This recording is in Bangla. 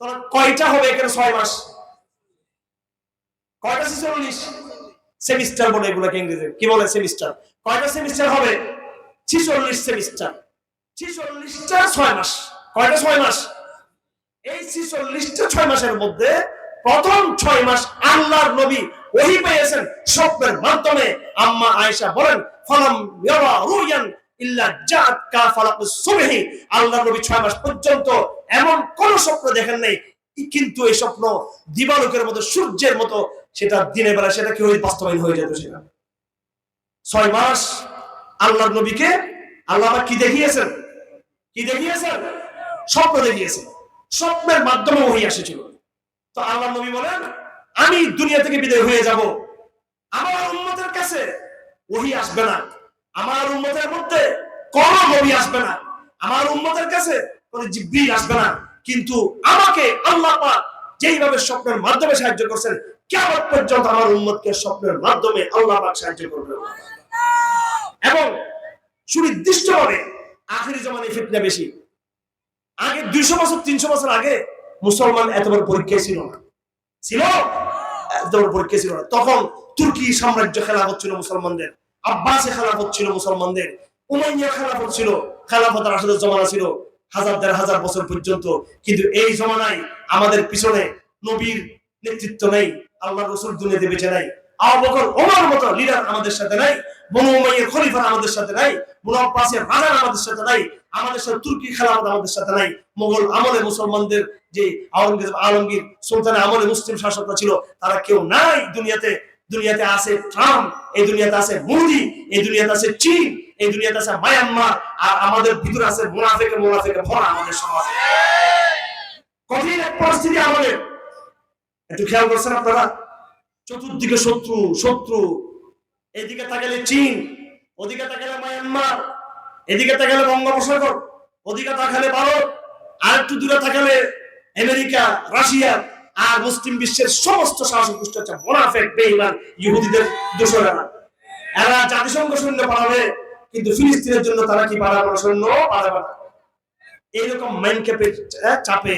তাহলে কয়টা হবে এখানে ছয় মাস? কয়টা ছিচল্লিশ সেমিস্টার বলে এগুলোকে ইংরেজি কি বলে সেমিস্টার? কয়টা সেমিস্টার হবে? ছিচল্লিশ সেমিস্টার। ছিচল্লিশটা ছয় মাস। কয়টা ছয় মাস? এই ছিচল্লিশটা ছয় মাসের মধ্যে প্রথম ছয় মাস আল্লাহর নবী ওহি পেয়েছেন স্বপ্নের মাধ্যমে। আম্মা আয়েশা বলেন, ফালাম ইয়ারা রুয়ান ইল্লা জাত কা ফালাকুস সুবহি। আল্লাহর নবী ছয় মাস পর্যন্ত এমন কোন স্বপ্ন দেখেন নাই, কিন্তু এই স্বপ্ন দিবালোকের মতো, সূর্যের মতো, সেটা দিনের বেলা সেটা কি হয়ে বাস্তবায়ন হয়ে যেত সেটা? ছয় মাস আল্লাহর নবীকে আল্লাহ কি দেখিয়েছেন? কি দেখিয়েছেন? স্বপ্ন দেখিয়েছেন। স্বপ্নের মাধ্যমে ওহি এসেছিল তো আল্লাহ নবী বলেন, আমি দুনিয়া থেকে বিদায় হয়ে যাব। আমার উন্মতের কাছে ওহি আসবে না। আমার উন্মতের মধ্যে কোন নবী আসবে না। আমার উন্মতের কাছে স্বপ্নের মাধ্যমে সাহায্য করছেন কেমন পর্যন্ত আমার উন্মতকে স্বপ্নের মাধ্যমে আল্লাহ সাহায্য করবে। এবং সুনির্দিষ্ট ভাবে আখেরি জমানে ফিতনা বেশি। আগে দুইশো বছর, তিনশো বছর আগে মুসলমান এত বড় পরীক্ষা ছিল না। ছিল? এত বড় পরীক্ষা ছিল না। তখন তুর্কি সাম্রাজ্য খেলা হচ্ছিল মুসলমানদের। আব্বাসে খেলা হচ্ছিল মুসলমানদের। উমাইয়া খেলাফত ছিল। খেলাফত রাশেদের জমানা ছিল। হাজার দেড় হাজার বছর পর্যন্ত। কিন্তু এই জমানায় আমাদের পিছনে নবীর নেতৃত্ব নেই আল্লাহ রসুল দুনিয়াতে বেঁচে নাই। মতো সাথে নাই আমাদের সাথে নাই আমাদের সাথে নাই, আমাদের সাথে তুর্কি আমাদের সাথে নাই, মোগল আমলে মুসলমানদের যে আলমগীর আমলে মুসলিম শাসকরা ছিল, তারা কেউ নাই দুনিয়াতে। দুনিয়াতে আছে ট্রাম্প, এই দুনিয়াতে আছে মোদি, এই দুনিয়াতে আছে চীন এই দুনিয়াতে আছে মায়ানমার, আর আমাদের ভিতরে আছে মুনাফেকে মুনাফেকে ভরা আমাদের সমাজে। কঠিন এক পরিস্থিতি আমাদের একটু খেয়াল করছেন আপনারা? চতুর্দিকে শত্রু শত্রু। এদিকে তাকালে চীন, ওদিকে তাকালে মায়ানমার, এদিকে তাকালে বঙ্গোপসাগর, ওদিকে তাকালে ভারত, আর একটু দূরে তাকালে আমেরিকা, রাশিয়া, আর মুসলিম বিশ্বের সমস্ত শাসক গোষ্ঠী হচ্ছে মোনাফেক বেইমান ইহুদিদের দোষরা। এরা জাতিসংঘ সৈন্য পাঠাবে কিন্তু ফিলিস্তিনের জন্য তারা কি পাঠাবে সৈন্য? পাঠাবে না এইরকম মাইন্ড ক্যাপের চাপে